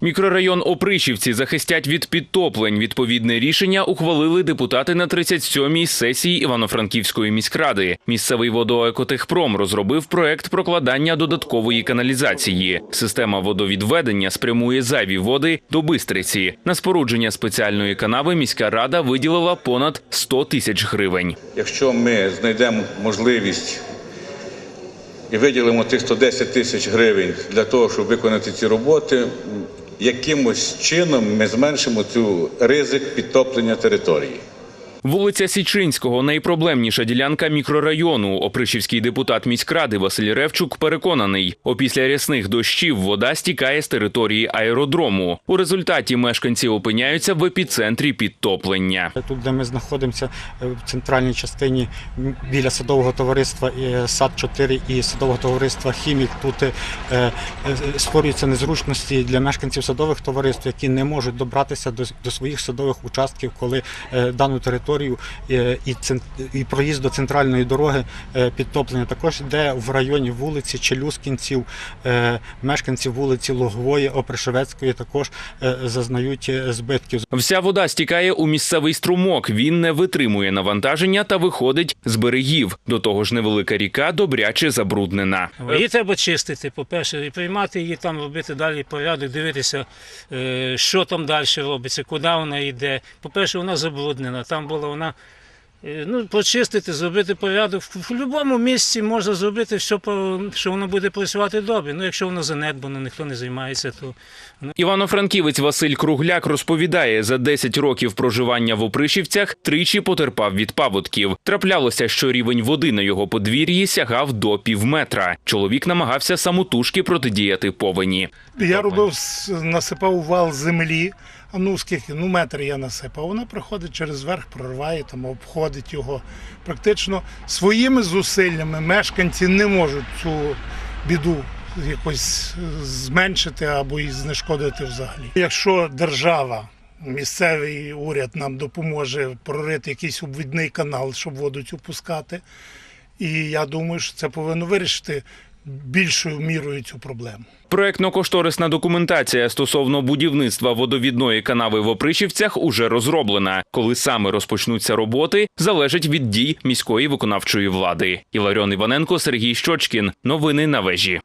Мікрорайон Опришівці захистять від підтоплень. Відповідне рішення ухвалили депутати на 37-й сесії Івано-Франківської міськради. Місцевий водоекотехпром розробив проект прокладання додаткової каналізації. Система водовідведення спрямує зайві води до Бистриці. На спорудження спеціальної канави міська рада виділила понад 100 тисяч гривень. Якщо ми знайдемо можливість і виділимо тих 110 тисяч гривень для того, щоб виконати ці роботи, якимось чином ми зменшимо цю ризик підтоплення території. Вулиця Січинського найпроблемніша ділянка мікрорайону. Опришівський депутат міськради Василь Ревчук переконаний, опісля рясних дощів вода стікає з території аеродрому. У результаті мешканці опиняються в епіцентрі підтоплення. Тут, де ми знаходимося е, в центральній частині біля садового товариства е, сад 4 і садового товариства Хімік, тут е, створюються незручності для мешканців садових товариств, які не можуть добратися до, своїх садових участків, коли дану територію е, і, і проїзд до центральної дороги е, підтоплення. Також йде в районі вулиці Челюскінців, е, мешканці вулиці Логової, Опришевецької також зазнають збитків. Вся вода стікає у місцевий струмок. Він не витримує навантаження та виходить з берегів. До того ж, невелика ріка добряче забруднена. Її треба чистити, по-перше, і приймати її там, робити далі порядок, дивитися, що там далі робиться, куди вона йде. По-перше, вона забруднена. Там була вона. е, Ну, почистити, зробити порядок. В, будь-якому місці можна зробити все, по- що воно буде працювати добре. Ну, якщо воно занедбано, ніхто не займається, то Івано-Франківець Василь Кругляк розповідає, за 10 років проживання в Опришівцях тричі потерпав від паводків. Траплялося, що рівень води на його подвір'ї сягав до півметра. Чоловік намагався самотужки протидіяти повені. Я робив, насипав вал землі. А ну скільки? Ну метр я насипав. Вона проходить через верх, прорває, там обходить його. Практично своїми зусиллями мешканці не можуть цю біду якось е, зменшити або і знешкодити взагалі. Якщо держава, місцевий уряд нам допоможе прорити якийсь обвідний канал, щоб воду цю пускати, і я думаю, що це повинно вирішити більшою мірою цю проблему. Проектно-кошторисна документація стосовно будівництва водовідної канави в Опришівцях уже розроблена. Коли саме розпочнуться роботи, залежить від дій міської виконавчої влади. Іларіон Іваненко, Сергій Щочкін. Новини на вежі.